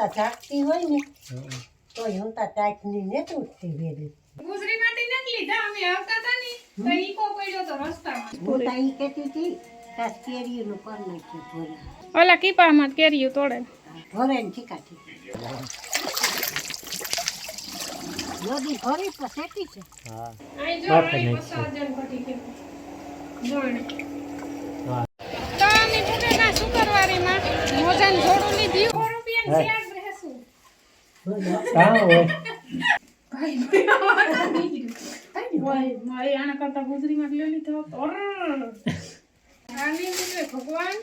તા જાગતી હોય ને તો હું તા ટાઈટની ને તૂટતી વેરી ગુજરી માંથી નથી લીધા અમે આવતા હતા ને તો ઈકો પડ્યો તો રસ્તામાં. હું તા કહેતી હતી તાર કેરીનું કર નાખ્યું ભોરા. ઓલા કીપામાં કેરીયું તોડે ભોરે ને ચીકાથી નદી ભરી તો શેકી છે. હા. અહીં જો જણ શુક્રવારીમાં મોજાને જોડું લીધું સો રૂપિયાની હા. શેર રહેશું. કાં હોય ભાઈ, ભાઈ, આવા નહીં. ભાઈ, ભાઈ, આના કરતા ગુજરીમાં લઈ લીધો હોત. ઓર. ભગવાન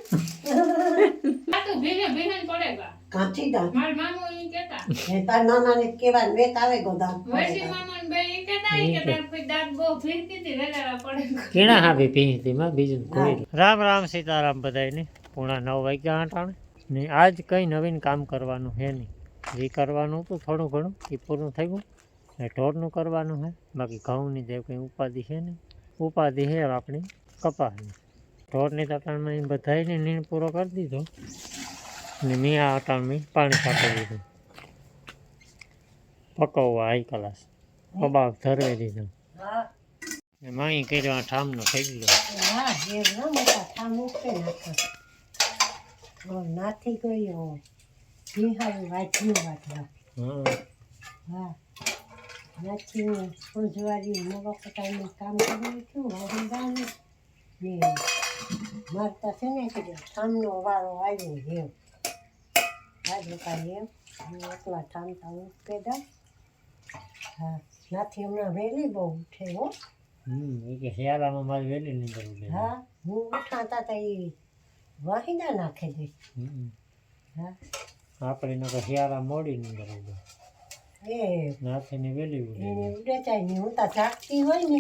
આ તો ભેગે ભેગે પડેગા કાંચી દા મારા મામો ઈ કહેતા એ તાર નાનાને કેવા વેત આવે ગોદામ વૈશી મામા ને બે ઈ કહેતા ઈ કે કોઈ દાંત બહુ ભીગતી હતી વેલેલા પડેગા કેણા હાવી પીતી માં બીજું કોઈ રામ રામ સીતારામ બધાયને પૂણા નવ વાગ્યા આટાણે ને આજ કંઈ નવીન કામ કરવાનું છે નહીં જે કરવાનું હતું, થોડું ઘણું, એ પૂરું થઈ ગયું ને ઢોરનું કરવાનું છે બાકી ઘઉંની જે કંઈ ઉપાધિ છે ને, ઉપાધિ છે આપણી કપાસની. ઢોરની તટાણમાં એ બધાને નીણ પૂરો કરી દીધો. ને મેં આ અટાણમાં પાણી છાંટી દીધું. પકવવા હાઈ ક્લાસ. કબાબ ધરવી દીધો. ને માઈ કર્યો આ ઠામનો થઈ ગયો. નાથી ગયો. બિહારી વાંચ્યું વાટવા હા. હા નાથી પૂંજવારી નવા પટાનું કામ કર્યું છું વાહિંદાનું ને મારતા છે ને કે ઠામનો વારો આવ્યો છે. આજે કાંઈ એમ હું એકલા ઠામતા ઉઠે દા હા નાથી હમણાં વહેલી બહુ ઉઠે હો. હમ એ કે શિયાળામાં મારે વહેલી નીંદર ઉડે હા હું ઉઠાતા તા એ વાહિંદા નાખે દે હમ. હા. આપણે નકર શિયાળા મોડી નીંદર ઉડે એ નાથીને વેલી ઉડે ઉડે જાય ને હું તા જાગતી હોય ને.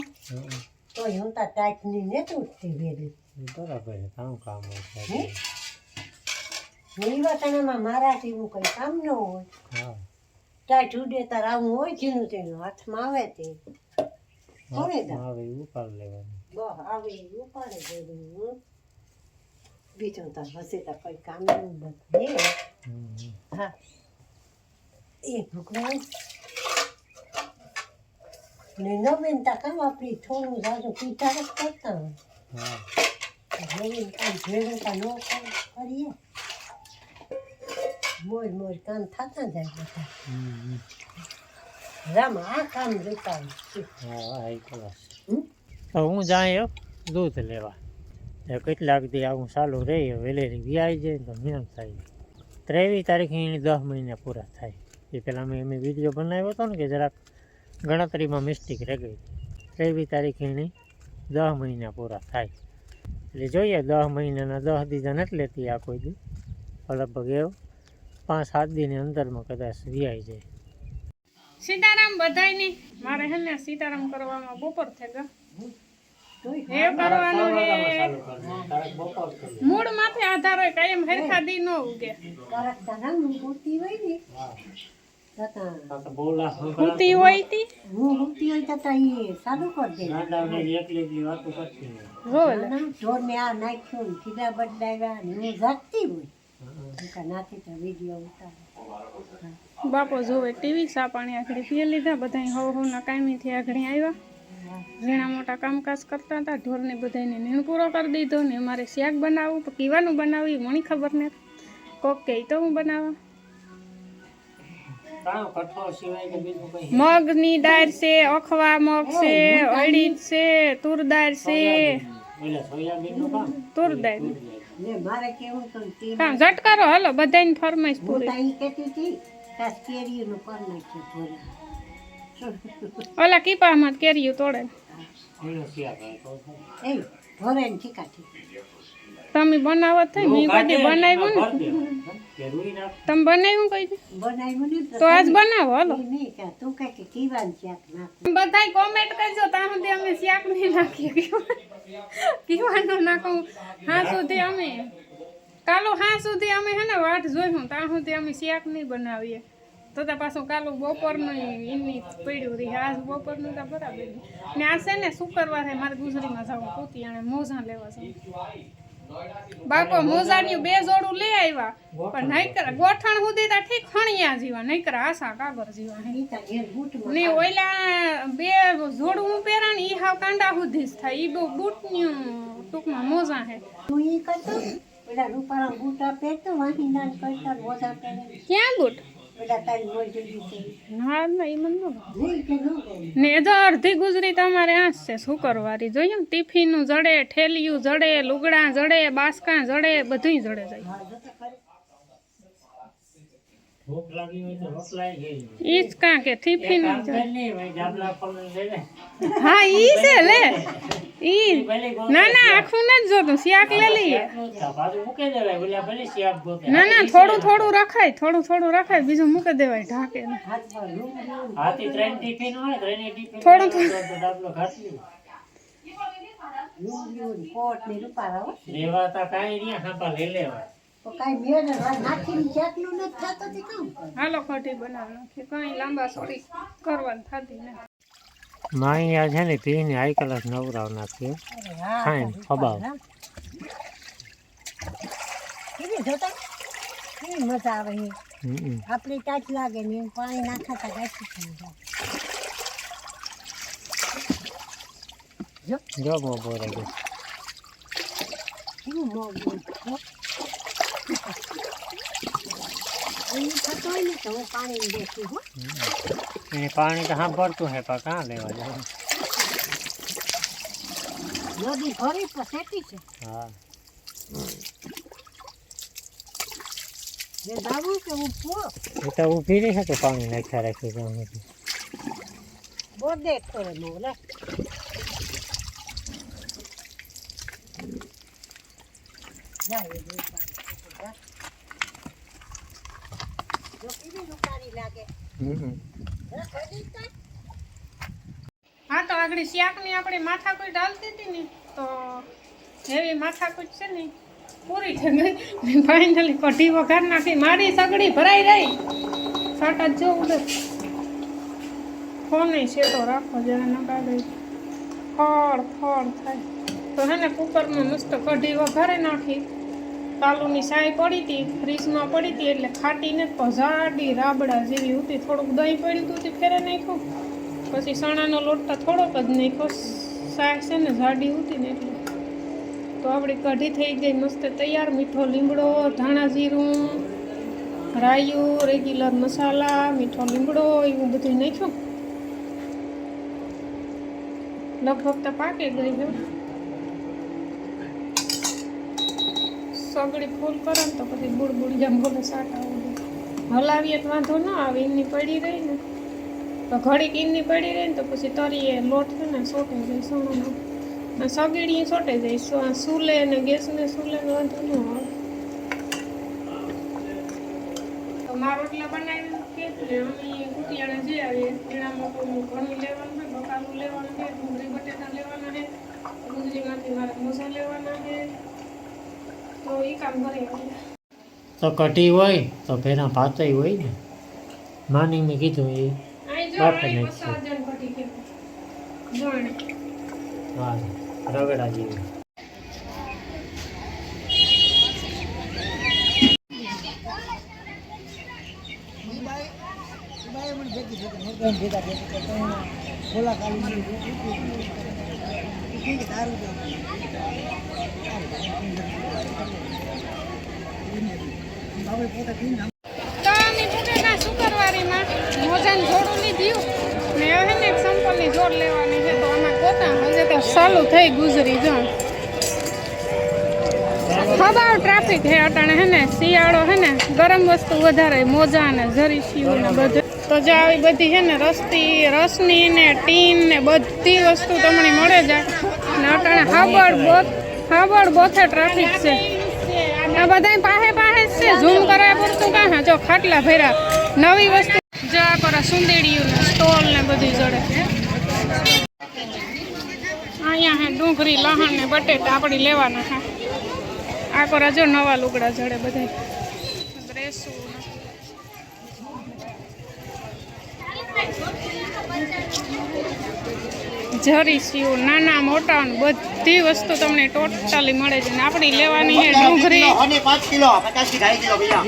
તો હું તા ટાઈટની ને ઉઠતી વેલી. બરાબર કામ કામ હોય? નિર્વાચનમાં મારા જેવું કંઈ કામ ન હોય. હા. ટાઈટ ઉડે તાર આવું હોય જેનું તેનું હાથમાં આવે તે. એ ઉપાડ લેવાનું. બસ આવે ઉપાડે બીજું તાર હશે તો કંઈ નહીં બધું હે. એ ભગવાન. ને નવીનતા કામ આપણી થોડું જાજુ પીતા જ કરતા હોય. હા. નવીન કામ ભેગું ન કરીએ. મોજ મોજ કામ થતા જાય બધા. રામ આ કામ જોતા હા હાઈ ક્લાસ હમ? તો હું જાય દૂધ લેવા. કેટલાક દી આવું ચાલુ રહી વેલેરી વ્યાઈ જાય તો નિયમ થાય. ત્રેવીસ તારીખે એની દસ મહિના પૂરા થાય. એ પહેલાં મેં એમ વીડિયો બનાવ્યો હતો ને કે જરાક ગણતરીમાં મિસ્ટેક રહી ગઈ. ત્રેવીસ તારીખે એની દસ મહિના પૂરા થાય. એટલે જોઈએ દસ મહિનાના દસ દીધા નથી લેતી આ કોઈ દી. લગભગ એવું પાંચ, સાત દીની અંદરમાં કદાચ વ્યાઈ જાય. સીતારામ બધાયને. મારે હે ને સીતારામ કરવામાં બપોર થઈ ગયો. એ કરવાનું હે મૂળ માથે આધાર હોય કાયમ હરખા દી ન ઉગે આ તો હું. હોય તતા એ કરી દે. નાખ્યું ને ખીડા બદલાવ્યા હું જાગતી હોય. નાથી તો વીડિયો ઉતારે. બાપો જોવે ટીવી સા પાણી આખડી પીએ લીધા બધા હવ હવના કાયમીથી આખડી આવ્યા. ઝીણા મોટા કામકાજ કરતા હતા. ઢોરને બધાને નીણ પૂરો કરી દીધો ને મારે શાક બનાવવું તો કીવાનું બનાવવું મને ખબર ને. કોક કે તો હું બનાવવા કાં કઠોળ સિવાય કે બીજું કઈ? મગની દાળ છે અખવા મગ છે અડીદ છે તુર દાળ છે. તુર દાળ. ને મારે કેવું તો તે કામ ઝટકારો હલો બધાની ફરમાઈશ પૂરી. કેરીનું કર નાખ્યું ઓલા કીપામાં જ કેરીયું તોડે એનો શિયાળ આવે તો થાય. એ ભોરે ને ચીકાથી તમે બનાવો જ થઈ મેં કદી બનાવ્યું ને ભર દેવાનું, હે? કે રૂઈ નાખ. તમે બનાવ્યું કઈ દી? બનાવ્યું ને તો આજ બનાવો હાલો એ નહીં કે તું કહે કે કીવાનું શાક નાખ બધાય કોમેન્ટ કરજો ત્યાં સુધી અમે શાક નહીં નાખીએ કીવાનું નાખું હા સુધી અમે કાલો હા સુધી અમે હે ને વાટ જોઈશું ત્યાં સુધી અમે શાક નહીં બનાવીએ તો પાછું કાલું બપોરનું એમની પડ્યું રહી. આજ બપોરનું તો બરાબર ને આ છે ને શુક્રવારે મારે ગુજરીમાં જવું પૂતી અને મોજા લેવા જવું. બાપો મોજાની બે જોડું લઈ આવ્યા. પણ નહીં કરે ગોઠણ સુધી તો ઠીક કણિયા જેવા નહીતર આશા કાગર જેવા. ને ઓલા બે જોડું હું પહેરા ને ઈ હાવ કાંડા સુધી જ થાય. ઈ બહુ બૂટનું ટૂંકમાં મોજા હે. તું ઈ કરતો પેલા રૂપાળા બૂટા પહેરતો વાંહીના કરતા મોજા પહેરે. ક્યાં બૂટ? મોજડી ના મને એ તો અડધી ગુજરી તમારે આ છે શુક્રવારી ને ટિફિનનું જડે ઠેલિયું જડે લુગડા જડે બાસકા જડે બધુંય જડે જાય. હા ભૂખ લાગી હોય તો રોટલાય ગઈ ઈ જ કાં કે ટિફિન લે હા ઈ છે લે. ઈ ના ના આખું નથી જોતું શાક લઈ લઈએ. ના ના થોડું થોડું રખાય થોડું થોડું રખાય બીજું મૂકી દેવાય ઢાકે ને. થોડું તો તો ડાબલો ઘાટી રૂમ રૂમ કોટ ને રૂપાળા હો. લેવા કાંઈ નહીં હાંપા લઈ લેવાય હાલો કઢી બનાવી. નાખીએ કઈ લાંબા સોરી કરવાની થતી ને માઅહીંયા છે ને પીને હાઈ કલાક નવરાવ નાખીએ અરે ખબાવ. કેવી જોતા? કેવી મજા આવે છે આપણી ટાચ લાગે ને પાણી નાખાતા ગાંઠી થઈ જાય. જો. બપોરે ગઈ કેવું મોંઘું એને પાણી તો હા ભરતું હે પણ કાં લેવા જાય નદી ભરી તો સેટી છે. હા. જે જાવું કે હું એ તો ઊભી નહીં શકે પાણી નાખ્યા રાખી બોદે એ બે પાણી જા. જો કેવી રૂપાળી લાગે હમ હે, તો આગળ શાકની આપણે માથાકૂટ ડાલતી હતી ને તો એવી માથાકૂટ છે ને પૂરી થઈ ગઈ. ફાઇનલી કઢી વઘાર નાખી મારી સગડી ભરાઈ રહી. સાટા જો ઉડે ફોન તો રાખો જરા નકા ગઈ ફળ ફળ થાય. તો હે ને કુકરમાં મસ્ત કઢી વઘારે નાખી. કાલુની સાય પડી હતી ફ્રીજમાં પડી હતી એટલે ખાટીને પઝાડી રાબડા જેવી હતી થોડુંક દહીં પડ્યું હતું તે ફેરે નાખ્યું. પછી સણાનો લોટ થોડોક જ નાખ્યો શાક છે ને જાડી ઉતી ને એટલે. તો આપણી કઢી થઈ ગઈ, મસ્ત તૈયાર મીઠો લીમડો, ધાણા જીરું, રાયું, રેગ્યુલર મસાલા, મીઠો લીમડો, એવું બધું નાખ્યું. લગભગ તો પાકે ગઈ છે સગડી ફૂલ કરો ને તો પછી બુડ બુડ જેમ બોલે સાટા હલાવીએ તો વાંધો ન આવે ઈની પડી રહી ને. તો ઘડીક ઈની પડી રહી ને તો પછી તરીએ લોટ છે ને સોટે જાય સોનાનો સગડી સોટે જાય સુલે ને ગેસને સુલે ને વાંધો ન આવે. તો મારો રોટલા બનાવી કે અમે કુટિયાણે જે આવીએ. એનામાં ઘણું લેવાનું છે, બકાલું લેવાનું છે, ડુંગળી બટેટા લેવાના છે, ડુંગળીમાંથી મારે મોસા લેવાના છે. તો એ કામ કરી તો કઢી હોય તો ભેરા ભાતય હોય ને. માની મેં કીધું એ અહીં જો રગડા. પસાર જણ ઘટી ગયું જોણે હા રગડા જેવી તો અમે ટૂંકેના શુક્રવારીમાં મોજાને જોડું લીધું. ને હવે હે ને એક સંપલની જોડ લેવાની છે. તો આમાં કોતા હજે તો સાલું થઈ ગુજરી, જો. ખબર ટ્રાફિક હે અટાણે, હે ને? શિયાળો, હે ને? ગરમ વસ્તુ વધારે, મોજા ને જરીસીયું ને બધું. તો જે આવી બધી છે ને રસ્તી, રસની ને ટીન ને બધી વસ્તુ તમને મળે જાય ને અટાણે હાબડ બોત હાબડ બોથે ટ્રાફિક છે. આ બધાય પાસે પાસે જ છે. ઝૂમ કરવા પૂરતું કાં હા, જો, ખાટલા ભર્યા. નવી વસ્તુ જો, આ કરો સુંદેડિયું ને સ્ટોલ ને બધી જડે. અહીંયા હે ડુંગળી, લહણ ને બટેટા આપણે લેવાના હા આ કરો જો નવા લુગડા જડે બધા ડ્રેસું જરી સીવું નાના મોટા બધી વસ્તુ તમને ટોટલી મળે છે ને આપણી લેવાની છે ડુંગળી. અને પાંચ કિલો પચાસથી ઢાઈ કિલો ભૈયા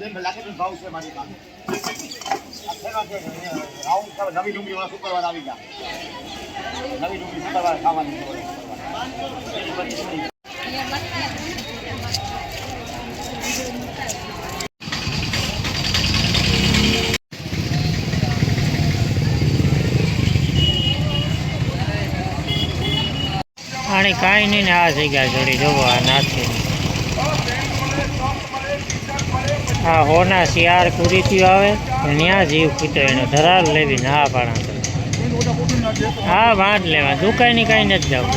બેન લાગે તો ભાવ છે મારી પાસે આ ફેરો છે રાઉન્ડ કરે નવી ડુંગળી વાળા ગયા કાંઈ નહીં ને આ જગ્યા જોડી જોવો આ નાથી આ હોના શિયાર થયું આવે ત્યાં જીવ એનો. ધરાર લેવી ના પાણા હા વાંધ લેવા. દુકાની કાંઈ નથી જવું.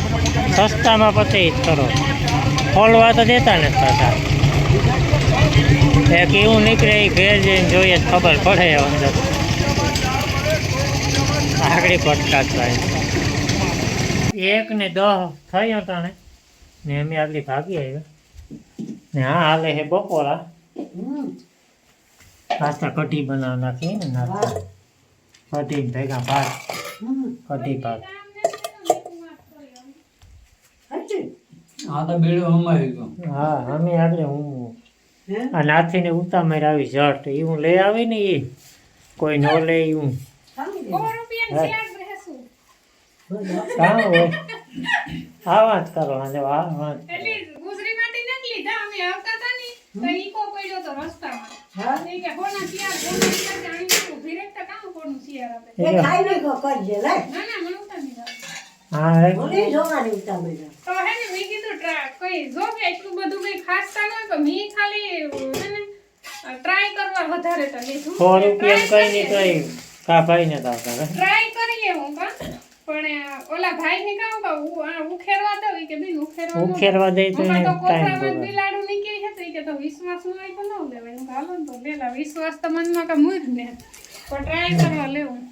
સસ્તામાં પતે જ કરો. ખોલવા તો દેતા નથી પાછા. એક એવું નીકળે એ ઘેર જઈને જોઈએ ખબર પડે અંદર. આગળ પટકાત એક ને દહ થયો અટાણે ને. અમે આગળ ભાગી આવ્યા. ને હા હાલે હે બપોરા. નાસ્તા કઢી બનાવ નાખીએ ને કઢી ભેગા ભાત. કઢી ભાત. હજી હા તો બેડો અમારી ગયો. હા અમે આગળ હું હે? આ નાથીને ઉતામેર આવી જટ. એ હું લઈ આવી ને એ કોઈ ન લે હોય આવા જ કરવાના જો આવા જ. એટલે નથી લીધા. અમે આવતા હતા ને તો ઈકો પડ્યો તો રસ્તામાં. એ કે હોના શિયાળ હોના શિયાળ જાણીને ઊભી રહેતા કામ કોનું શિયાળ આપે એ ખાઈ લે કો કરજે લે ના ના મને ઉતારી દો. હા એ મને જોવાની ઉતા મેં તો હે ને મેં કીધું ટ્રા કઈ જો કે એટલું બધું કઈ ન તો મેં ખાલી હે ને ટ્રાય કરવા વધારે તો લીધું સો રૂપિયા કઈ નહીં તો કા ભાઈ ને તા ટ્રાય કરીએ હું કા પણ ઓલા ભાઈ ને કહું કે આ ઉખેરવા દો ઈ કે બેન ઉખેરવા. ઉખેરવા દે તો બિલાડું નીકળી ઈ કે તો વિશ્વાસ ન હોય તો ન લેવાય. હું હાલો ને તો લેલા. વિશ્વાસ તો મનમાં કે મૂર ને. પણ ટ્રાય કરવા લેવું.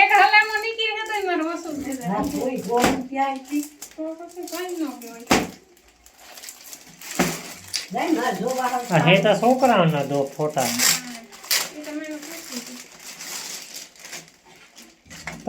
એક હલામાં નીકળી ગયો તો મારું વસૂલ થઈ જાય હા કોઈ ગોળ ત્યાં તો પછી કઈ ન કહેવાય. હે તો છોકરાઓના દો ફોટા. એ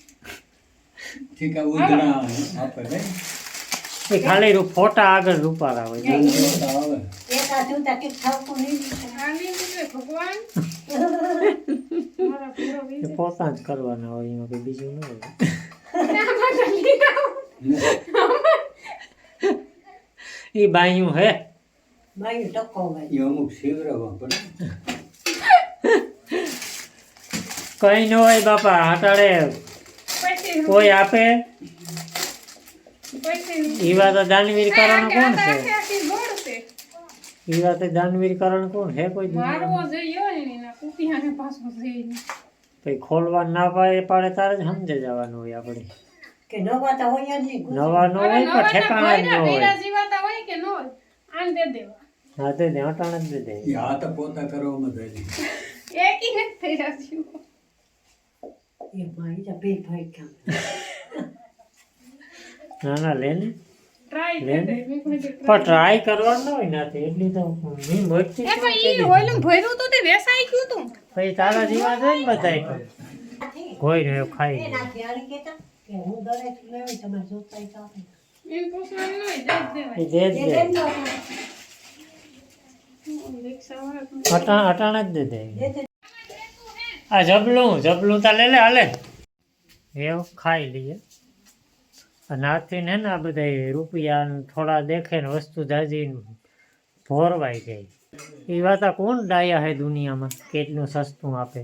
ઠીક આ ઉધડા આપે ને ખાલી રૂ- ફોટા આગળ રૂપારા હોય. પોતા જ કરવાના હોય એમાં કઈ બીજું ન હોય. એ બાયું હે. મારી ટકો અમુક શીવરાવા પડે કઈ ન હોય બાપા હટાડે કોઈ આપે? એ વાત દાનવીર કારણ કોણ છે? એ વાત દાનવીર કારણ કોણ હે કોઈ પછી ખોલવા ના પાડે પાડે તારે જ સમજે જવાનું હોય આપણે. કે નવા તો હોય જ નહીં. નવા ન હોય પણ ઠેકાણા જ ન હોય. જીવાતા હોય કે ન હોય આને દે દેવા. હા તે દે અટાણે જ દે દે. એ હાથ પોતા કરવામાં થાય એકી ને ભૈરા જીવો. એ મારી તો બે ભાઈ કામ ના ના લે ને ને. પણ ટ્રાય કરવાનું હોય નાથી એટલી તો મી મોટી એ પણ ઈ હોયલું ભર્યું તો તે વેસાઈ ગયું તું પછી તારા જેવા છે ને બધાય કોઈ ને ખાઈ એ લે. નાખી કે હું દરેક લેવી તમારે જોતા તો એમ પૂછવાનું નહીં દસ દેવાય એ દે જ એ દે લઈ લો આપણે. રિક્ષાવાળા પણ અટા અટાણે જ દે દે આ જબલું જબલું તા લે લે હાલે. એવું ખાઈ લઈએ. અને આથી ને આ બધા રૂપિયા થોડા દેખે ને વસ્તુ જાજી ભોરવાઈ જાય. એ વાત આ કોણ ડાયા હે દુનિયામાં? કેટલું સસ્તું આપે.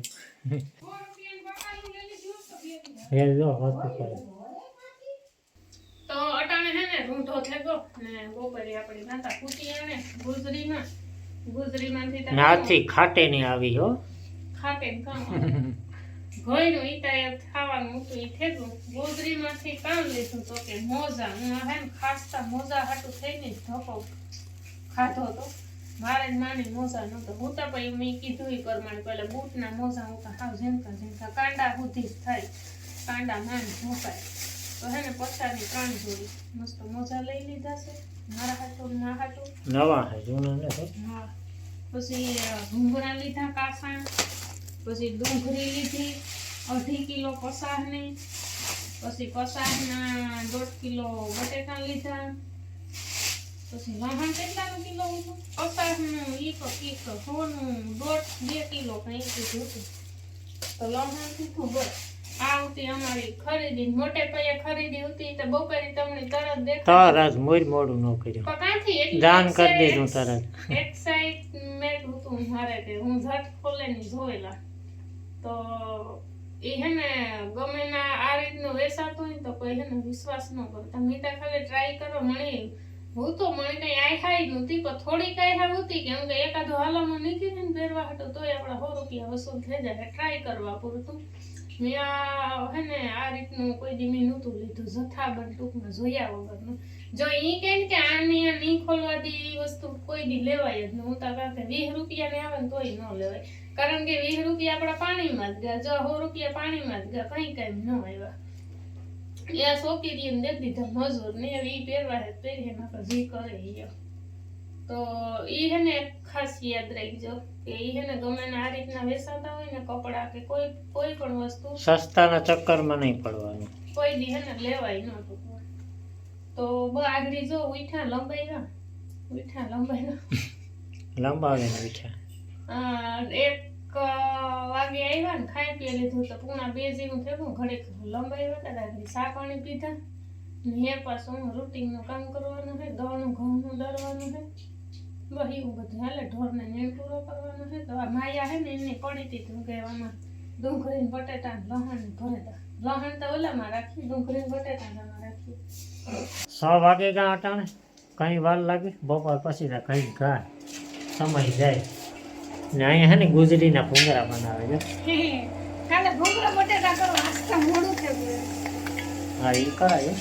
હે જો હતું કરે. તો અટાણે હે ને રૂંધો થઈ ને બપોરે આપણી માતા કૂટી આણે ગુજરીમાં. ગુજરીમાંથી નાથી ખાટે નહીં આવી હો. ખાટે ને કામ આવે. ઘોયનું ઈ ખાવાનું હતું ઈ થેગું ગોદરીમાંથી કામ લીધું તો કે મોજા. હું હે ખાસતા મોજા હાટું થઈને ધક્કો ખાધો હતો. મારે માની મોજા નહોતો હું તો પછી મેં કીધું ઈ પ્રમાણે પેલા બૂટના મોજા હું તો હાવ ઝીણકા ઝીણકા. કાંડા સુધી જ થાય. કાંડા માન ઢોકાય. તો હે ને પછાની ત્રણ જોડી. મસ્ત મોજા લઈ લીધા છે. મારા હાટું ના હાટું. નવા હે જૂના ને હા. પછી ભૂંગળા લીધા કાસા પછી ડુંગળી લીધી અઢી કિલો કસારની પછી કસારના દોઢ કિલો બટેકા લીધા પછી લહણ કેટલાનું કિલો હતું? પસાહનું એક એક સોનું દોઢ બે કિલો કંઈક હતું. તો લહણ કીધું બસ આ હતી અમારી ખરીદી મોટે પાયે ખરીદી હતી તો બપોરે તમને તરત દેખાય. તરત મોર મોડું ન કર્યું. ક્યાંથી એટલી દાન કરી દીધું તરત એક્સાઇટમેન્ટ હતું મારે કે હું ઝટ ખોલે ની જોયેલા. તો એ હે ને ગમે ના આ રીતનું વેસાતું હોય ને તો કોઈ હે ને વિશ્વાસ ન કરતા મીતા ખાલી ટ્રાય કરો, મણી હું તો મને કઈ આઈ નહોતી પણ થોડી કઈ હા હતી કેમ કે એકાદો હાલામાં નીકળી ને પહેરવા હતો તોય આપણા સો રૂપિયા વસૂલ થઈ જાય. ટ્રાય કરવા પૂરતું. મેં આ હે ને આ રીતનું કોઈ દી મેં નહોતું લીધું. જથ્થાબંધ ટૂંકમાં જોયા વગરનું જો ઈ કે ને કે આની આ નહીં ખોલવા દે વસ્તુ કોઈ દી લેવાય જ નહીં હું તો કહું કે વીસ રૂપિયા ને આવે ને તોય ન લેવાય. કારણ કે વીસ રૂપિયા આપણા પાણીમાં જ ગયા. જો સો રૂપિયા પાણીમાં જ ગયા કઈ કઈ ન આવ્યા. એ એમ દેખ દીધા મજૂર ને હવે પહેરવા હે પહેરીએ નકર જી કરે ઈ તો ઈ હે ને ખાસ યાદ રાખજો કે ઈ હે ને ગમે ને આ રીતના વેસાતા હોય ને કપડાં કે કોઈ કોઈ પણ વસ્તુ સસ્તાના ચક્કરમાં નહીં પડવાનું. કોઈ દી હે ને લેવાય ન તો બ આગળ જો ઉઠા લંબાઈ ઉઠા લંબાઈ ના લંબાવે ઉઠા એક વાગે આવ્યા ને ખાઈ પી લીધું તો પૂણા બે જેવું થયું. ઘડીક લંબાઈ હતા દાદી સા પાણી પીધા. ને એ પાછું રૂટીનનું કામ કરવાનું છે દવાનું, ઘઉંનું દરવાનું છે બસ એવું બધું હાલે, ઢોરને નેણ પૂરો કરવાનો છે તો માયા છે ને એની પડી હતી તું ડુંગળી ને બટેટા ને લહણ ને લહણ તો ઓલામાં રાખી ડુંગળી બટેટા રાખી સો વાગે ગા અટાણે? કઈ વાર લાગે? બપોર પછી ના કઈ ઘા સમય જાય. ને અહીંયા હે ને ગુજરીના ભૂંગરા બનાવે છે. કાલે ભૂંગળા બટેટા કરો આસ્તા મોડું છે હા એ કરાય.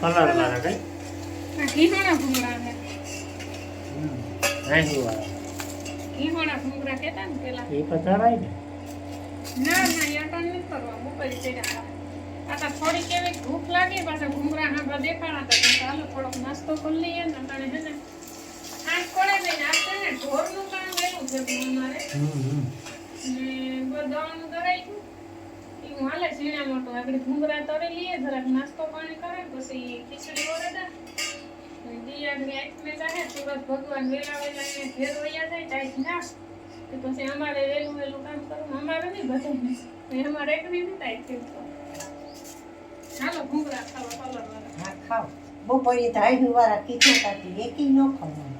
કલર વાળા કઈ? ઘીહોણા ભૂંગળા છે. અહીં ઘીવાળા ભૂંગરા કહેતા ને પેલા. એ ને. ના ના એ અટણ કરવા મોકલી ચડ્યા આ તો થોડી કેવી ભૂખ લાગી પાછા ઘૂંઘરા હાંભા દેખાણા હતા. ચાલો થોડોક નાસ્તો કરી લઈએ ને હે ને. આઠ પડે બેન આ છે ને? ઢોરનું કામ વહેલું ને બધાનું કરાઈ ગયું હાલે ઝીણા મોટો. આગળ ઘૂંઘરા તરી લઈએ, જરાક નાસ્તો પાણી કરે, પછી ખીચડી ઓરડા દિયાની આંખને જાહે સુરત ભગવાન વેલા વેલા એને ઘેર વયા જાય, ટાઈટ ના. તો પછી અમારે વેલું વેલું કામ કરવું. અમારે નહીં બધાને. અમારે એક નહીં ટાઈટ કેવું ચાલો ઘૂંઘરા ખાવા કલર વાળા હા ખાવ બપોરે આઈનું વાળા કીધું કાઢી એકી ન ખાવાનું.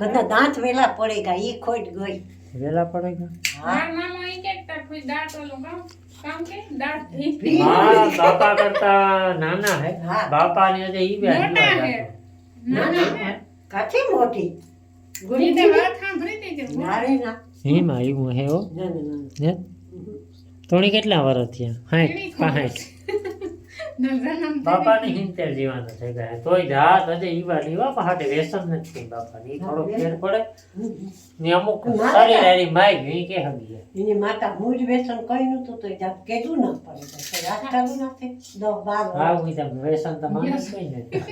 કદા દાંત વેલા પડે ગા ઈ ખોટ ગઈ. વેલા પડે ગા? હા. મામો ઈ કે તા કોઈ દાંત ઓલો કામ કે? દાંત ભી હા બાપા કરતા નાના હે. બાપા ને જે ઈ બે મોટા હે. નાના હે. કાથી મોટી? ગુણી તે વાત સાંભળી તે કે મારે ના. હે મારી હું હે. ઓ ને થોડી કેટલા વર્ષ થયા? 60 65 બાપાની હિંતેર જીવાના થઈ ગયા. તોય જાત હજે ઈવા લીવા પાટે વ્યસન નથી બાપાની. થોડો ફેર પડે. ને અમુક સારી રારી માય ગઈ કે હગી એની માતા હું જ વેસન કહી નું તો તો જાત કેજું ન પડે. રાત ચાલુ નથી. દસ બાર હા હું તમ વ્યસન કઈ નથી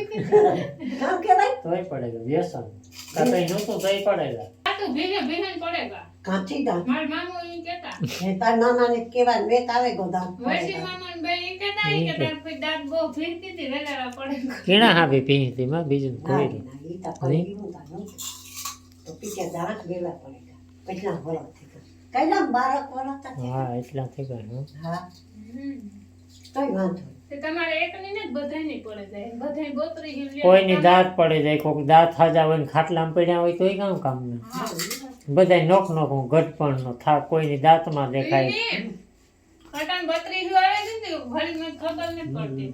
કામ કેવાય? તોય પડે વ્યસન. કાંઈ નહોતું તોય પડેલા. તો ભીને ભીને પડેલા. કાચી દાંત મારા મામો ઈ કહેતા એ તાર નાના ને કેવાય મેં તારે ગો દાંત. ને ઈ કે તાર કોઈ દાંત બહુ ભીગતી હતી વેલારા પડેગા કેણા હાવી પીતી માં બીજું કોઈ ના, ઈ તો કોઈ એવું કાં તો પીછે દાંત વેલા પડે કેટલા વરસ થઈ કેટલા બારક વરસ હતા. હા એટલા થઈ ગયા હા. તોય વાંધો ને કોઈની દાંત પડે જાય કોઈક દાંત હાજા હોય ને ખાટલામાં પડ્યા હોય તોય કામ કામના. બધાય નોક નોક ઘટપણ નો થાક કોઈની દાંતમાં દેખાય. કટન બત્રીસ વાળે છે ને ઘડી મને ખબર નથી પડતી.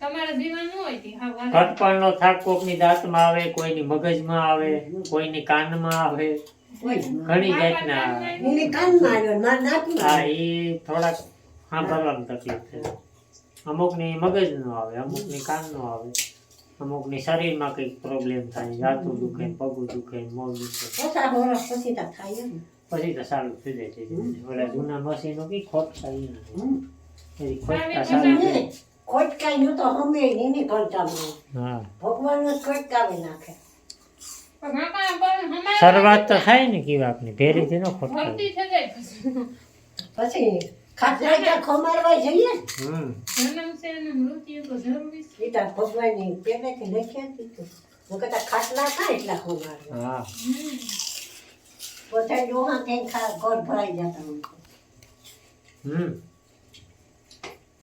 તમારે જીવન હોય તી હા વાળે. ઘટપણ નો થાક કોકની દાંતમાં આવે કોઈની મગજમાં આવે કોઈની કાનમાં આવે. ઘણી જાતના. આવે. કાનમાં આવ્યો મારા નાતમાં હા એ થોડાક સાંભળવામાં તકલીફ છે. અમુકની મગજનો આવે અમુકની કાનનો આવે. અમુકની શરીરમાં કંઈક પ્રોબ્લેમ થાય જાતું દુખે પગું દુખે મોં દુખે. પછી તો થાય ને પછી તો સારું થઈ જાય છે ઓલા જૂના મશીનો કઈ ખોટ થાય નથી ખોટતા સારું ખોટકાઈ નું તો અમે એને કરતા હા. ભગવાન જ ખોટકાવી નાખે. શરૂઆત તો થાય ને કેવાકની ભેરીથી ન ભરતી પછી. ખાટલા ત્યાં ખમારવા જઈએ? જન્મ છે અને મૃત્યુ તો જરૂરી છે. તો ભગવાનની પહેલેથી લખ્યા જ દીધું હું કહેતા ખાટલા થાય એટલા ખમારવા. હા. પોતે ડોહા કઈ ખા ઘર ભરાઈ જતા હમ.